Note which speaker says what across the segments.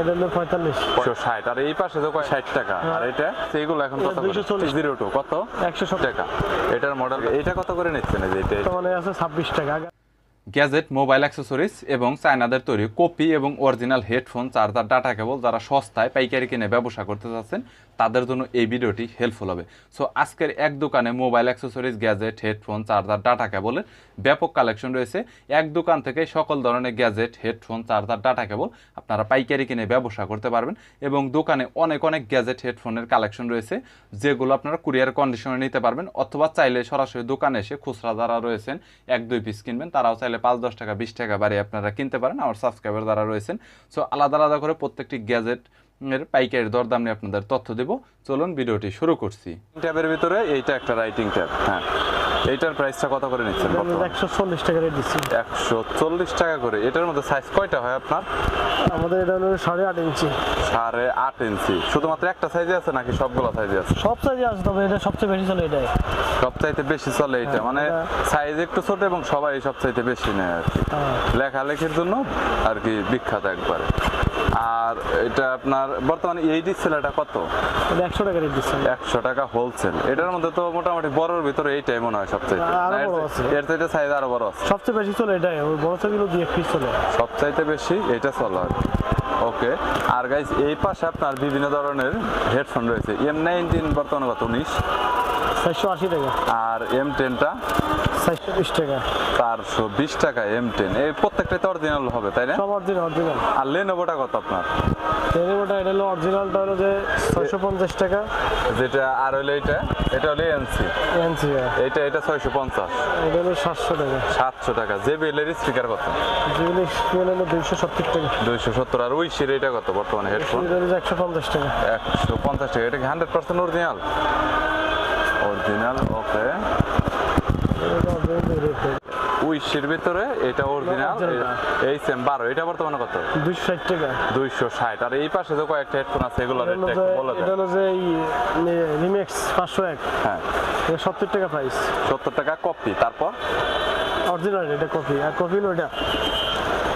Speaker 1: এটা হলো পঁয়তাল্লিশ।
Speaker 2: একশো ষাট আর এই পাশে তো কয়? ষাট টাকা। আর এটা? এইগুলো এখন কত
Speaker 1: এটা 240
Speaker 2: জিরো টু কত?
Speaker 1: একশো সত্তর।
Speaker 2: টাকা। এটার মডেল এটা কত করে নিচ্ছেন এই যে এটা?
Speaker 1: মানে আছে ছাব্বিশ টাকা। আগে
Speaker 3: গ্যাজেট মোবাইল অ্যাক্সেসরিজ এবং চায়নাদের তৈরি কপি এবং original headphone charger data cable যারা সস্তায় পাইকারি কিনে ব্যবসা করতে চাচ্ছেন তাদের জন্য এই ভিডিওটি হেল্পফুল হবে। সো আজকের এক দোকানে mobile accessories gadget headphone charger data কেবলের ব্যাপক কালেকশন রয়েছে। এক দোকান থেকে সকল ধরনের gadget headphone charger data cable আপনারা পাইকারি কিনে ব্যবসা করতে পারবেন এবং দোকানে অনেক অনেক গ্যাজেট হেডফোনের কালেকশন রয়েছে, যেগুলো আপনারা কুরিয়ার কন্ডিশনে নিতে পারবেন অথবা চাইলে সরাসরি দোকানে এসে খুচরা যারা রয়েছেন, এক, দুই পিস কিনবেন, তারাও চাইলে পাঁচ, দশ টাকা, বিশ টাকা বাড়িয়ে আপনারা কিনতে পারেন। আমার সাবস্ক্রাইবার যারা রয়েছেন সো আলাদা আলাদা করে প্রত্যেকটি গ্যাজেট এর পাইকারি দরদাম নিয়ে আপনাদের তথ্য দেব। চলুন ভিডিওটি শুরু করছি।
Speaker 2: ট্যাবের ভিতরে এইটা একটা রাইটিং ট্যাব হ্যাঁ। এইটার প্রাইসটা কত করে নিচ্ছেন
Speaker 1: একশো চল্লিশ টাকা রেট দিচ্ছি।
Speaker 2: একশো চল্লিশ টাকা করে। এটার মধ্যে সাইজ কয়টা হয় আপনার?
Speaker 1: আমাদের এটা হলো সাড়ে আট ইঞ্চি।
Speaker 2: সাড়ে আট ইঞ্চি। শুধুমাত্র একটা সাইজে আছে নাকি সবগুলো সাইজে আছে?
Speaker 1: সব সাইজে আছে তবে এটা সবচেয়ে বেশি চলে এটাই।
Speaker 2: সবচাইতে বেশি চলে এটা
Speaker 1: হ্যাঁ,
Speaker 2: মানে সাইজ একটু ছোট এবং সবাই সবচাইতে বেশি নেয় আর কি।
Speaker 1: হ্যাঁ।
Speaker 2: লেখালেখির জন্য আর কি বিখ্যাত একবারে। আর এটা আপনার বর্তমানে এই ডিসপ্লেটা কত?
Speaker 1: এটা একশো টাকা রেট দিচ্ছি
Speaker 2: একশো টাকা হোলসেল এটার মধ্যে তো মোটামুটি বড়র ভিতরে এইটাই মনে হয় সবচাইতে। আরও
Speaker 1: বড় আছে।
Speaker 2: এর চাইতে সাইজ আরও বড় আছে।
Speaker 1: সবচেয়ে বেশি চলে এটাই ওই বড় সাইজগুলো দিয়ে পিস চলে।
Speaker 2: সবচাইতে বেশি এটা চলে আর ওকে আর গাইজ এই পাশে আপনার বিভিন্ন ধরনের হেডফোন রয়েছে। এম নাইনটিন বর্তমানে কত উনিশ?
Speaker 1: চারশো আশি টাকা।
Speaker 2: আর এম টেনটা
Speaker 1: চারশো বিশ টাকা।
Speaker 2: চারশো বিশ টাকা এম টেন এই প্রত্যেকটাই তো অরিজিনাল হবে তাই না?
Speaker 1: সব অরিজিনাল অরিজিনাল
Speaker 2: আর লেনোভোটা কত আপনার?
Speaker 1: টেলিমোটা এটা হলো অরিজিনালটা হলো যে ছয়শো পঞ্চাশ টাকা।
Speaker 2: যেটা আর হলো এটা এটা হলো এনসি
Speaker 1: এনসি
Speaker 2: এটা এটা ছয়শো পঞ্চাশ।
Speaker 1: এটা হলো সাতশো টাকা।
Speaker 2: সাতশো টাকা। জে বিএলের স্পিকার কত?
Speaker 1: যেগুলো স্কেল হলো দুইশো সত্তর টাকা।
Speaker 2: দুইশো সত্তর। আর ওই সির এটা কত বর্তমানে হেডফোন
Speaker 1: একশো পঞ্চাশ টাকা।
Speaker 2: একশো পঞ্চাশ টাকা। এটা কি hundred percent original original okay উইশের ভিতরে এটা অরিজিনাল এই সেম বারো এটা বর্তমানে কত?
Speaker 1: দুইশো ষাট টাকা।
Speaker 2: দুইশো ষাট আর এই পাশে তো কয়েকটা হেডফোন আছে এগুলো
Speaker 1: এটা হলো যে
Speaker 2: একটু বলে
Speaker 1: এটা হলো যে রিমেক্স পাঁচশো এক।
Speaker 2: হ্যাঁ।
Speaker 1: এটা সত্তর টাকা প্রাইস
Speaker 2: সত্তর টাকা কপি তারপর?
Speaker 1: অরিজিনাল এটা কপি আর কপি হলো এটা।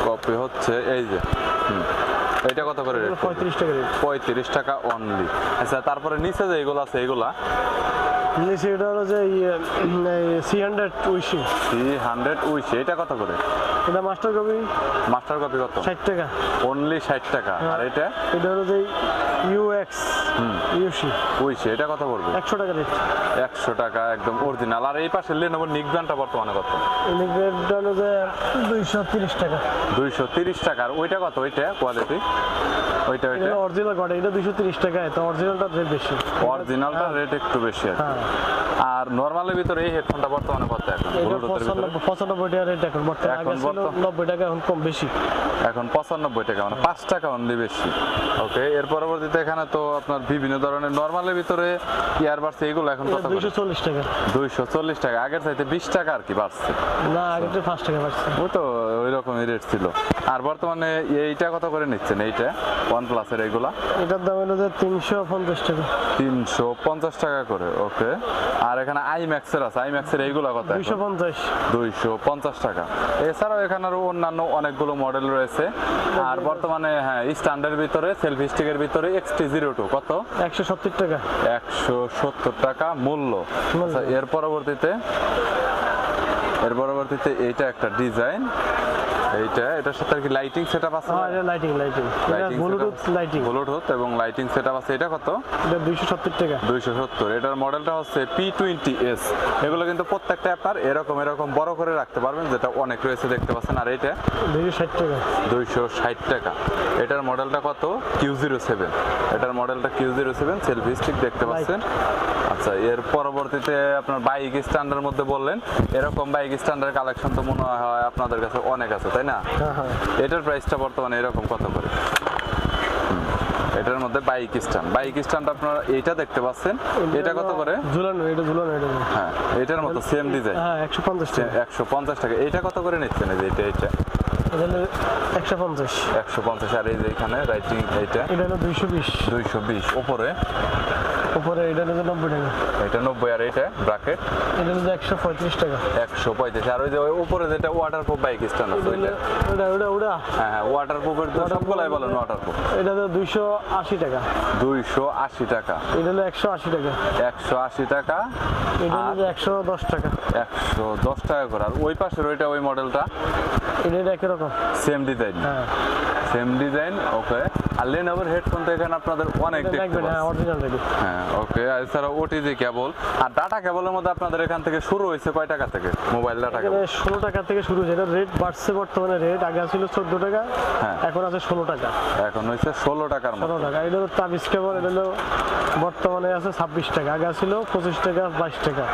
Speaker 2: কপি হচ্ছে এই যে হুম। এটা কত করে রেট
Speaker 1: পঁয়ত্রিশ টাকা রেট
Speaker 2: পঁয়ত্রিশ টাকা অনলি আচ্ছা তারপরে নিচে যে এগুলো আছে এগুলা?
Speaker 1: নিচে এটা হলো যে সি হান্ড্রেড উইশি।
Speaker 2: থ্রি হান্ড্রেড উইশ এটা কত করে?
Speaker 1: এটা মাস্টার কপি?
Speaker 2: মাস্টার কপি কত?
Speaker 1: ষাট টাকা।
Speaker 2: অনলি ষাট টাকা। আর এটা?
Speaker 1: এটা হলো যে ইউএক্স ইউসি
Speaker 2: উইশ এটা কত পড়বে?
Speaker 1: একশো টাকা রেট।
Speaker 2: একশো টাকা একদম অরিজিনাল আর এই পাশে লেনোভো নিকব্যান্ডটা বর্তমানে কত?
Speaker 1: এটা হলো যে দুইশো তিরিশ টাকা।
Speaker 2: দুইশো তিরিশ টাকা। আর ওইটা কত? ওইটা কোয়ালিটি ওইটা
Speaker 1: অরিজিনাল এটা টাকা তো অরিজিনালটা রেট বেশি।
Speaker 2: অরিজিনালটা রেট একটু বেশি আর।
Speaker 1: হ্যাঁ।
Speaker 2: নর্মালের ভিতরে এই হেডফোনটা বর্তমানে কত এখন?
Speaker 1: এটা
Speaker 2: ব্লুটুথের ভিতরে?
Speaker 1: পঁচানব্বই পঁচানব্বই টাকা রেট এখন বর্তমানে
Speaker 2: এখন
Speaker 1: আগে ছিল
Speaker 2: বর্তমান-
Speaker 1: নব্বই টাকা এখন কম বেশি।
Speaker 2: এখন পঁচানব্বই টাকা মানে পাঁচ টাকা অনলি বেশি। ওকে এর পরবর্তীতে এখানে তো আপনার বিভিন্ন ধরনের নর্মালের ভিতরে ইয়ারবাডস এইগুলো এখন কত
Speaker 1: দুইশো চল্লিশ টাকা।
Speaker 2: দুইশো চল্লিশ টাকা আগের চাইতে বিশ টাকা আর কি বাড়ছে।
Speaker 1: না পাঁচ টাকা
Speaker 2: ওই তো ওই রকমই রেট ছিল। আর বর্তমানে এইটা কত করে নিচ্ছেন এইটা? ওয়ান প্লাসের এইগুলা
Speaker 1: এটার দাম হলো যে তিনশো পঞ্চাশ টাকা।
Speaker 2: তিনশো পঞ্চাশ টাকা করে ওকে। আর এখানে আই ম্যাক্সের আছে আই ম্যাক্সের এইগুলা কত
Speaker 1: দুইশো পঞ্চাশ।
Speaker 2: দুইশো পঞ্চাশ টাকা। এছাড়াও এখানে আরও অন্যান্য অনেকগুলো মডেল রয়েছে। আর বর্তমানে হ্যাঁ স্ট্যান্ডার্ড ভিতরে সেলফি স্টিকের ভিতরে এক্সটি জিরো টু কত?
Speaker 1: একশো সত্তর টাকা।
Speaker 2: একশো সত্তর টাকা মূল্য। আচ্ছা, এর পরবর্তীতে এর পরবর্তীতে এইটা একটা ডিজাইন এইটা এটার সাথে আর কি লাইটিং সেটআপ আছে
Speaker 1: হ্যাঁ এটা লাইটিং লাইটিং এটা ব্লুটুথ লাইটিং
Speaker 2: ব্লুটুথ এবং লাইটিং সেটআপ আছে। এটা কত?
Speaker 1: এটা দুইশো সত্তর টাকা।
Speaker 2: দুইশো সত্তর। এটার মডেলটা হচ্ছে পি টোয়েন্টি এস এগুলো কিন্তু প্রত্যেকটা আপনার এরকম এরকম বড় করে রাখতে পারবেন যেটা অনেক রয়েছে দেখতে পাচ্ছেন। আর এটা
Speaker 1: দুইশো ষাট টাকা।
Speaker 2: দুইশো ষাট টাকা। এটার মডেলটা কত? কিউ জিরো সেভেন এটার মডেলটা Q zero seven selfie stick দেখতে পাচ্ছেন। আচ্ছা এর পরবর্তীতে আপনার বাইক স্ট্যান্ডের মধ্যে বললেন এরকম বাইক স্ট্যান্ডের কালেকশন তো মনে হয় আপনাদের কাছে অনেক আছে তাই না?
Speaker 1: হ্যাঁ হ্যাঁ।
Speaker 2: এটার প্রাইসটা বর্তমানে এরকম কত করে? এটার মধ্যে বাইক স্ট্যান্ড বাইক স্ট্যান্ড আপনারা এইটা দেখতে পাচ্ছেন এটা কত করে?
Speaker 1: ঝুলানো এটা ঝুলানো এটা
Speaker 2: হ্যাঁ এটার মতো সেম ডিজাইন
Speaker 1: হ্যাঁ একশো পঞ্চাশ টাকা।
Speaker 2: একশো পঞ্চাশ টাকা। এটা কত করে নিচ্ছেন এই যে এটা এটা
Speaker 1: এটা একশো পঞ্চাশ।
Speaker 2: একশো পঞ্চাশ আর এই যে এখানে রাইটিং এইটা?
Speaker 1: এটা হলো দুইশো বিশ।
Speaker 2: দুইশো বিশ ওপরে?
Speaker 1: উপরে এটা হলো নব্বই টাকা।
Speaker 2: এটা নব্বই আর এটা ব্রাকেট
Speaker 1: এটা হলো একশো পঁয়ত্রিশ টাকা।
Speaker 2: একশো পঁয়ত্রিশ। আর ওই যে উপরে যেটা ওয়াটার প্রুফ বাইক স্ট্যান্ড আছে ওইটা?
Speaker 1: ওটা ওটা ওটা।
Speaker 2: হ্যাঁ হ্যাঁ ওয়াটার প্রুফের তো সবগুলাই বলেন ওয়াটার প্রুফ
Speaker 1: এটা হলো দুইশো আশি টাকা।
Speaker 2: দুইশো আশি টাকা।
Speaker 1: এটা হলো একশো আশি টাকা।
Speaker 2: একশো আশি টাকা।
Speaker 1: এটা হলো একশো দশ টাকা।
Speaker 2: একশো দশ টাকা করে। আর ওই পাশের ওইটা ওই মডেলটা
Speaker 1: এটা একই রকম।
Speaker 2: সেম ডিজাইন
Speaker 1: হ্যাঁ।
Speaker 2: সেম ডিজাইন ওকে আর লেনোভোর হেডফোন তো এখানে আপনাদের অনেক দেখতে
Speaker 1: হ্যাঁ
Speaker 2: পাচ্ছি।
Speaker 1: অরিজিনাল
Speaker 2: হ্যাঁ ওকে এছাড়া ওটিজি কেবল। আর ডাটা কেবলের মধ্যে আপনাদের এখান থেকে শুরু হয়েছে কয় টাকা থেকে? Mobile data cable.
Speaker 1: ষোলো টাকা থেকে শুরু হয়েছে এটা রেট বাড়ছে বর্তমানে রেট আগে ছিল চোদ্দ টাকা
Speaker 2: হ্যাঁ।
Speaker 1: এখন আছে ষোলো টাকা।
Speaker 2: এখন হয়েছে ষোলো টাকার
Speaker 1: ষোলো টাকা। এটা হলো তাবিজ কেবল এটা হলো বর্তমানে আছে ছাব্বিশ টাকা আগে ছিল পঁচিশ টাকা বাইশ টাকা।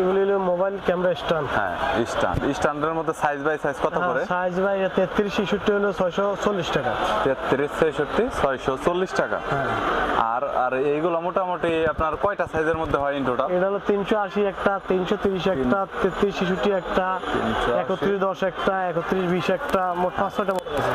Speaker 1: এগুলি হলো মোবাইল ক্যামেরা স্ট্যান্ড।
Speaker 2: হ্যাঁ স্ট্যান্ড। স্ট্যান্ডের মধ্যে সাইজ বাই সাইজ কত করে?
Speaker 1: সাইজ বাই তেত্রিশ ছেষট্টি হলো ছয়শো চল্লিশ টাকা।
Speaker 2: তেত্রিশ ছেষট্টি ছয়শো চল্লিশ টাকা।
Speaker 1: হ্যাঁ।
Speaker 2: আর আর এইগুলো মোটামুটি আপনার কয়টা সাইজের মধ্যে হয় ইন্টোটা
Speaker 1: এটা হলো তিনশো আশি একটা তিনশো তিরিশ একটা তেত্রিশ ছেষট্টি একটা
Speaker 2: 380
Speaker 1: একত্রিশ দশ একটা একত্রিশ বিশ একটা মোট পাঁচ ছয়টা মতো আছে।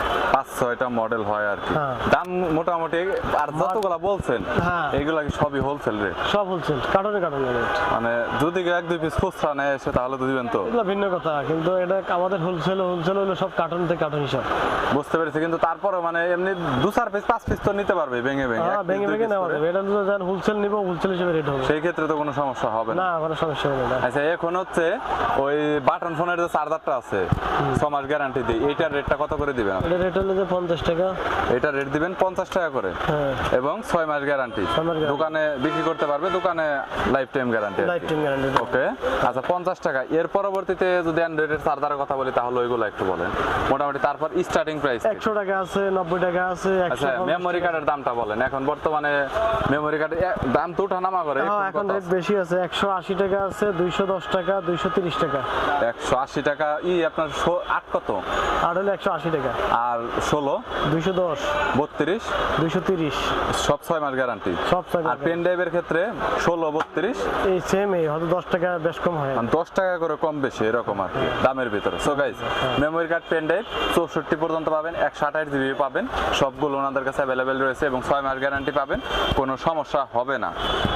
Speaker 2: ছয়টা মডেল হয় আর কি।
Speaker 1: হ্যাঁ।
Speaker 2: দাম মোটামুটি আর যতগুলা বলছেন
Speaker 1: হ্যাঁ।
Speaker 2: এইগুলা কি সবই হোলসেল রেট
Speaker 1: সব হোলসেল কার্টনে কার্টনে রেট
Speaker 2: মানে যদি এক দুই পিস খুচরা নেয় এসে তাহলে তো দিবেন তো?
Speaker 1: এগুলো ভিন্ন কথা কিন্তু এটা আমাদের হোলসেল হোলসেল হলো সব কার্টন থেকে কার্টন হিসাব।
Speaker 2: বুঝতে পেরেছি কিন্তু তারপরে মানে এমনি দু চার পিস পাঁচ পিস তো নিতে পারবে ভেঙে ভেঙে।
Speaker 1: হ্যাঁ ভেঙে ভেঙে নেওয়া যাবে। এটা হলো যান হোলসেল নিবো হোলসেল হিসেবে রেট হবে।
Speaker 2: সেই ক্ষেত্রে তো কোনো সমস্যা হবে না।
Speaker 1: না কোনো সমস্যা হবে না।
Speaker 2: আচ্ছা এখন হচ্ছে ওই বাটন ফোনের যে চার্জারটা আছে ছ মাস গ্যারান্টি দিই এইটার রেটটা কত করে দিবেন?
Speaker 1: এটা রেট হলো যে পঞ্চাশ টাকা।
Speaker 2: এটা রেট দিবেন পঞ্চাশ টাকা করে।
Speaker 1: হ্যাঁ।
Speaker 2: এবং ছয় মাস গ্যারান্টি। দোকানে বিক্রি করতে পারবে দোকানে life time guarantee
Speaker 1: life time guarantee
Speaker 2: okay আচ্ছা পঞ্চাশ টাকা। এর পরবর্তীতে যদি অ্যান্ড্রয়েডের চার্জারের কথা বলি তাহলে ওইগুলো একটু বলেন। মোটামুটি তারপর স্টার্টিং প্রাইস
Speaker 1: একশো টাকা আছে নব্বই টাকা আছে
Speaker 2: আচ্ছা মেমোরি কার্ডের দামটা বলেন। এখন বর্তমানে মেমোরি কার্ডের দাম তো উঠানামা করে
Speaker 1: হ্যাঁ এখন রেট বেশি আছে একশো আশি টাকা আছে দুইশো দশ টাকা দুইশো তিরিশ টাকা।
Speaker 2: একশো আশি টাকা ই আপনার আট কত?
Speaker 1: আর হলো একশো আশি টাকা।
Speaker 2: আর ষোলো
Speaker 1: দুইশো দশ
Speaker 2: বত্রিশ
Speaker 1: দুইশো তিরিশ।
Speaker 2: সব ছয় মাস গ্যারান্টি
Speaker 1: সব টাকা
Speaker 2: আর পেন ড্রাইভের ক্ষেত্রে ষোলো বত্রিশ।
Speaker 1: এই সেম এই হয়তো দশ টাকা বেশ কম হয়।
Speaker 2: মানে দশ টাকা করে কম বেশি এরকম আর কি দামের ভিতরে। So guys memory card pen drive চৌষট্টি পর্যন্ত পাবেন একশো আঠাশ জিবি পাবেন সবগুলো ওনাদের কাছে অ্যাভেলেবেল রয়েছে এবং ছয় মাস গ্যারান্টি পাবেন কোনো সমস্যা হবে না।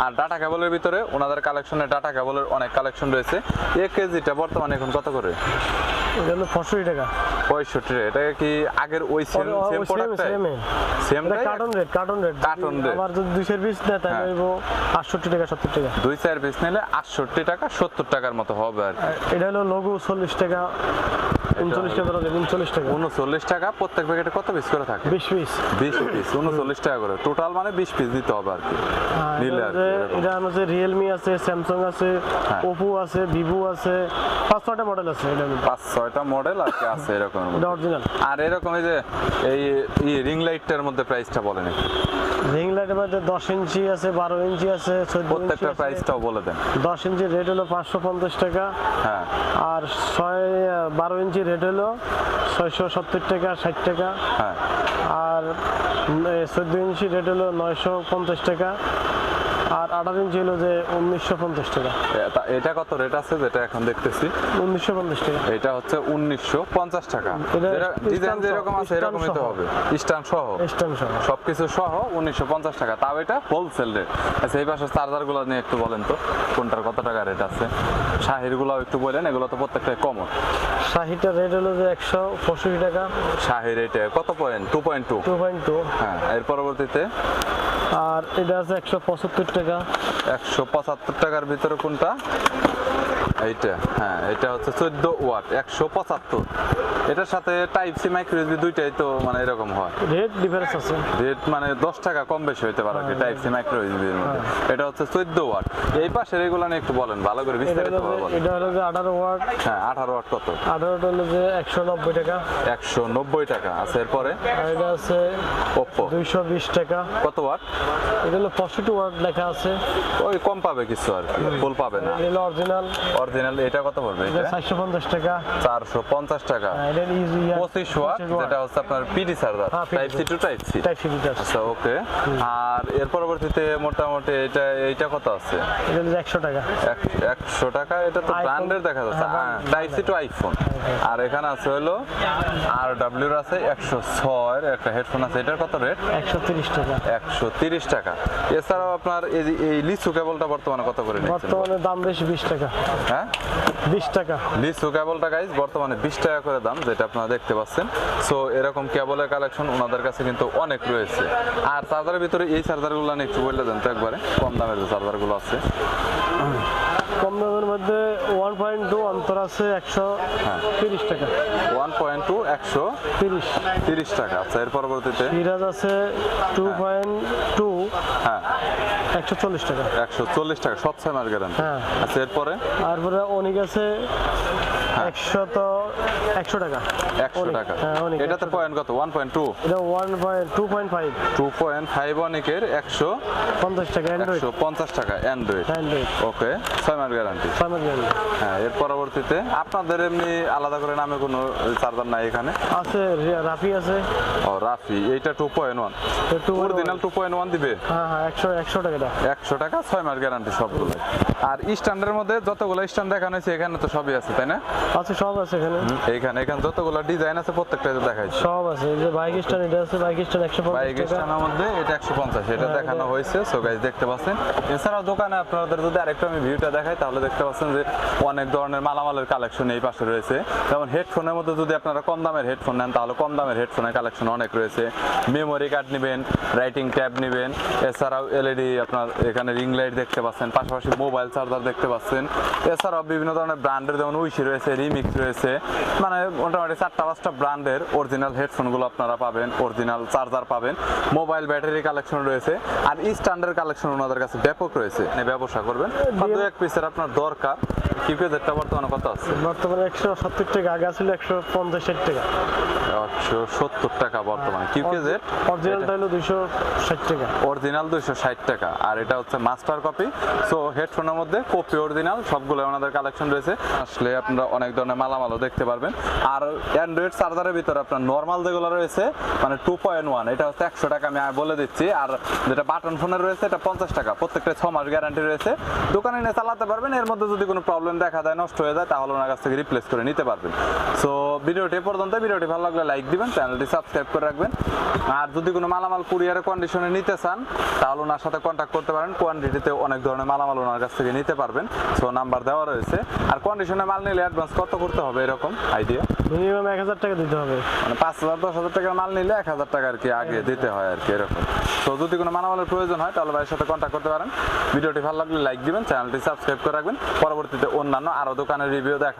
Speaker 2: আর ডাটা কেবলের ভিতরে ওনাদের কালেকশনে ডাটা কেবলের অনেক কালেকশন রয়েছে। এক কেজিটা বর্তমানে এখন কত করে?
Speaker 1: এটা হলো টাকা।
Speaker 2: পঁয়ষট্টি এটা কি আগের ওই সেম সেম
Speaker 1: এটা কার্টন রেট কার্টন রেট। আবার যদি দুইশো পিস নেয় তাহলে
Speaker 2: হ্যাঁ।
Speaker 1: হইব টাকা সত্তর টাকা।
Speaker 2: দুই চার পিস নিলে আটষট্টি টাকা সত্তর টাকার মতো হবে আর
Speaker 1: এটা হলো লঘু চল্লিশ টাকা। উনচল্লিশ টাকা যাবে উনচল্লিশ টাকা।
Speaker 2: উনচল্লিশ টাকা প্রত্যেক প্যাকেটে কত পিস করে থাকে?
Speaker 1: বিশ পিস
Speaker 2: বিশ পিস উনচল্লিশ টাকা করে। টোটাল মানে বিশ পিস দিতে হবে আর কি। নিলে আর।
Speaker 1: এটা হচ্ছে রিয়েলমি আছে স্যামসাং আছে
Speaker 2: হ্যাঁ।
Speaker 1: ওপো আছে ভিভো আছে পাঁচ ছয়টা মডেল আছে
Speaker 2: পাঁচ ছয়টা মডেল আর কি আছে এরকম
Speaker 1: অরিজিনাল
Speaker 2: আর এরকম এই যে এই রিং লাইটটার মধ্যে প্রাইসটা বলেন।
Speaker 1: রিং লাইটের মধ্যে দশ ইঞ্চি আছে বারো ইঞ্চি আছে
Speaker 2: প্রত্যেকটা প্রাইসটাও বলে দেন।
Speaker 1: দশ ইঞ্চি রেট হলো পাঁচশো পঞ্চাশ টাকা।
Speaker 2: হ্যাঁ।
Speaker 1: আর ছয় বারো ইঞ্চি রেট হলো ছয়শো সত্তর টাকা ষাট টাকা।
Speaker 2: হ্যাঁ।
Speaker 1: আর চোদ্দ ইঞ্চি রেট হলো নয়শো পঞ্চাশ টাকা। আর আটা ইঞ্চি হলো যে উনিশশো পঞ্চাশ টাকা।
Speaker 2: এটা- কত রেট আছে যেটা এখন দেখতেছি?
Speaker 1: উনিশশো পঞ্চাশ টাকা।
Speaker 2: এটা হচ্ছে উনিশশো পঞ্চাশ টাকা। ডিজাইন যেরকম আছে এরকমই তো হবে। স্টান সহ।
Speaker 1: স্টান সহ।
Speaker 2: সবকিছু সহ উনিশশো পঞ্চাশ টাকা। তাও এটা হোলসেল রেট আচ্ছা এই পাশে চার্জারগুলো নিয়ে একটু বলেন তো কোনটার কত টাকা রেট আছে? শাহির গুলাও একটু বলেন এগুলো তো প্রত্যেকটাই কমন
Speaker 1: শাহিটার রেট হলো যে একশো পঁয়ষট্টি টাকা।
Speaker 2: শাহির রেটে কত point two point two
Speaker 1: two point two
Speaker 2: হ্যাঁ এর পরবর্তীতে?
Speaker 1: আর এটা আছে একশো পঁচাত্তর টাকা।
Speaker 2: একশো পঁচাত্তর টাকার ভিতরে কোনটা? এইটা হ্যাঁ এটা হচ্ছে চোদ্দ ওয়াট একশো পঁচাত্তর। এটার সাথে টাইপ সি মাইক্রো ইউএসবি দুইটাই তো মানে এরকম হয়।
Speaker 1: রেট ডিফারেন্স আছে।
Speaker 2: রেট মানে দশ টাকা কম বেশি হইতে পারে টাইপ সি মাইক্রো ইউএসবির মধ্যে। এটা হচ্ছে চোদ্দ ওয়াট। এই পাশের এগুলো নিয়ে একটু বলেন ভালো করে বিস্তারিত বলেন।
Speaker 1: এটা হলো যে আঠারো ওয়াট।
Speaker 2: হ্যাঁ আঠারো ওয়াট কত?
Speaker 1: আঠারোটা হলো যে একশো নব্বই টাকা।
Speaker 2: একশো নব্বই টাকা। আছে এরপরে?
Speaker 1: এটা আছে
Speaker 2: ওপ্পো
Speaker 1: দুইশো বিশ টাকা।
Speaker 2: কত ওয়াট?
Speaker 1: এটা হলো পঁয়ষট্টি ওয়াট লেখা আছে।
Speaker 2: ওই কম পাবে কিছু আর কি ফুল পাবে না।
Speaker 1: অরিজিনাল
Speaker 2: অরিজিনাল এটা কত পড়বে
Speaker 1: এটা? টাকা। হ্যাঁ, এটা ইজি
Speaker 2: পঁচিশ ওয়াট যেটা হচ্ছে আপনার PD charger type C to type C
Speaker 1: type C
Speaker 2: আচ্ছা ওকে আর এর পরবর্তীতে মোটামুটি এটা এইটা কত আছে?
Speaker 1: এটা হচ্ছে একশো টাকা।
Speaker 2: এক- একশো টাকা এটা তো ব্র্যান্ডের দেখা যাচ্ছে। টাইপ সি টু আইফোন আর এখানে আছে হলো আর ডাব্লিউর আছে একশো ছয় একটা হেডফোন আছে। এটার কত রেট
Speaker 1: একশো তিরিশ টাকা।
Speaker 2: একশো তিরিশ টাকা। এছাড়াও আপনার এই লিচু কেবলটা বর্তমানে কত করে নিচ্ছেন?
Speaker 1: বর্তমানে দাম বেশি বিশ টাকা।
Speaker 2: হ্যাঁ?
Speaker 1: বিশ টাকা।
Speaker 2: লিচু কেবলটা গাইজ বর্তমানে বিশ টাকা করে দাম যেটা আপনারা দেখতে পাচ্ছেন। সো এরকম কেবলের কালেকশন ওনাদের কাছে কিন্তু অনেক রয়েছে। আর চার্জারের ভিতরে এই চার্জারগুলো নিয়ে একটু বললে দেন তো একবারে কম দামের যে চার্জারগুলো আছে।
Speaker 1: কম দামের মধ্যে ওয়ান পয়েন্ট টু অন্তর আছে একশো
Speaker 2: হ্যাঁ।
Speaker 1: তিরিশ টাকা।
Speaker 2: ওয়ান পয়েন্ট টু একশো
Speaker 1: তিরিশ।
Speaker 2: তিরিশ টাকা। আচ্ছা এর পরবর্তীতে?
Speaker 1: সিরাজ আছে টু পয়েন্ট টু।
Speaker 2: হ্যাঁ।
Speaker 1: একশো চল্লিশ টাকা।
Speaker 2: একশো চল্লিশ টাকা সব ছয় মাস গ্যারান্টি
Speaker 1: হ্যাঁ।
Speaker 2: আচ্ছা এরপরে?
Speaker 1: তারপরে অনিক আছে
Speaker 2: হ্যাঁ।
Speaker 1: একশো তো একশো টাকা।
Speaker 2: একশো টাকা।
Speaker 1: হ্যাঁ,
Speaker 2: এটাতে পয়েন্ট কত? ওয়ান পয়েন্ট টু
Speaker 1: এটা one point two point five
Speaker 2: two point five অনেকের একশো
Speaker 1: পঞ্চাশ টাকা
Speaker 2: একশো পঞ্চাশ টাকা অ্যান্ড্রয়েড
Speaker 1: অ্যান্ড্রয়েড
Speaker 2: ওকে ছয় মাস গ্যারান্টি
Speaker 1: গ্যারান্টি
Speaker 2: হ্যাঁ এর পরবর্তীতে আপনাদের এমনি আলাদা করে নামে কোনো চার্জার নাই এখানে?
Speaker 1: আছে রাফি আছে।
Speaker 2: ও রাফি এইটা two point one
Speaker 1: two
Speaker 2: original two point one দিবে?
Speaker 1: হ্যাঁ হ্যাঁ একশো একশো টাকা
Speaker 2: একশো টাকা ছয় মাস গ্যারান্টি সবগুলো আর স্ট্যান্ডের মধ্যে যতগুলো স্ট্যান্ড দেখানো হয়েছে এখানে তো সবই আছে তাই না?
Speaker 1: আছে সব আছে এখানে।
Speaker 2: এইখানে এখানে যতগুলো ডিজাইন আছে প্রত্যেকটা দেখাইছে।
Speaker 1: সব আছে এই যে বাইক স্ট্যান্ড এটা আছে বাইক স্ট্যান্ড একশো
Speaker 2: বাইক স্ট্যান্ডের মধ্যে এটা একশো পঞ্চাশ এটা
Speaker 1: হ্যাঁ,
Speaker 2: দেখানো হয়েছে সো গাইজ দেখতে পাচ্ছেন। এছাড়াও দোকানে আপনাদের যদি আরেকটু আমি ভিউটা দেখাই তাহলে দেখতে পাচ্ছেন যে অনেক ধরনের মালামালের কালেকশন এই পাশে রয়েছে। যেমন হেডফোনের মধ্যে যদি আপনারা কম দামের হেডফোন নেন তাহলে কম দামের হেডফোনের কালেকশন অনেক রয়েছে। মেমোরি কার্ড নেবেন রাইটিং ট্যাব নেবেন এছাড়াও এলইডি আপনার এখানে রিং লাইট দেখতে পাচ্ছেন পাশাপাশি মোবাইল চার্জার দেখতে পাচ্ছেন। এছাড়াও বিভিন্ন ধরনের ব্র্যান্ডের যেমন উইশি রয়েছে রিমিক্স রয়েছে মানে মোটামুটি চারটা পাঁচটা ব্র্যান্ডের অরিজিনাল হেডফোনগুলো আপনারা পাবেন অরিজিনাল চার্জার পাবেন। মোবাইল ব্যাটারি কালেকশন রয়েছে আর স্ট্যান্ডার্ড কালেকশন ওনাদের কাছে ব্যাপক রয়েছে। মানে ব্যবসা করবেন দু এক পিসের আপনার দরকার। কিপেজেরটা বর্তমানে কত আছে?
Speaker 1: বর্তমানে একশো সত্তর টাকা আগে ছিল একশো পঞ্চাশ ষাট টাকা।
Speaker 2: একশো সত্তর টাকা বর্তমানে। কিউকেজের
Speaker 1: অরিজিনালটা হলো দুইশো ষাট টাকা।
Speaker 2: অরিজিনাল দুইশো ষাট টাকা আর এটা হচ্ছে মাস্টার কপি সো হেডফোনের মধ্যে কপি অরিজিনাল, সবগুলো ওনাদের কালেকশন রয়েছে। আসলে আপনারা অনেক ধরনের মালামালও দেখতে পারবেন। আর অ্যান্ড্রয়েড চার্জারের ভিতরে আপনার নর্মাল যেগুলো রয়েছে মানে টু পয়েন্ট ওয়ান এটা হচ্ছে একশো টাকা, আমি বলে দিচ্ছি। আর যেটা বাটন ফোনের রয়েছে, এটা পঞ্চাশ টাকা, প্রত্যেকটা ছ মাস গ্যারান্টি রয়েছে। দোকানে নিয়ে চালাতে পারবেন, এর মধ্যে যদি কোনো প্রবলেম দেখা দেয়, নষ্ট হয়ে যায়, তাহলে ওনার কাছ থেকে রিপ্লেস করে নিতে পারবেন। সো ভিডিওটি পর্যন্ত, ভিডিওটি ভালো লাগলে লাইক দিবেন চ্যানেলটি সাবস্ক্রাইব করে রাখবেন। আর যদি কোনো মালামাল কুরিয়ারের কন্ডিশনে নিতে চান, তাহলে ওনার সাথে কন্ট্যাক্ট করতে পারেন। কোয়ান্টিটিতে অনেক ধরনের মালামাল ওনার কাছ থেকে নিতে পারবেন। সো নাম্বার দেওয়া রয়েছে। আর কন্ডিশনে মাল নিলে অ্যাডভান্স কত করতে হবে এরকম আইডিয়া
Speaker 1: মিনিমাম এক হাজার টাকা দিতে হবে।
Speaker 2: মানে পাঁচ হাজার দশ হাজার টাকার মাল নিলে এক হাজার টাকা আর কি আগে দিতে হয় আর কি এরকম। তো যদি কোনো মালামালের প্রয়োজন হয় তাহলে ভাইয়ের সাথে কন্ট্যাক্ট করতে পারেন। ভিডিওটি ভালো লাগলে লাইক দিবেন চ্যানেলটি সাবস্ক্রাইব করে রাখবেন। পরবর্তীতে অন্যান্য আরও দোকানের রিভিউ দেখা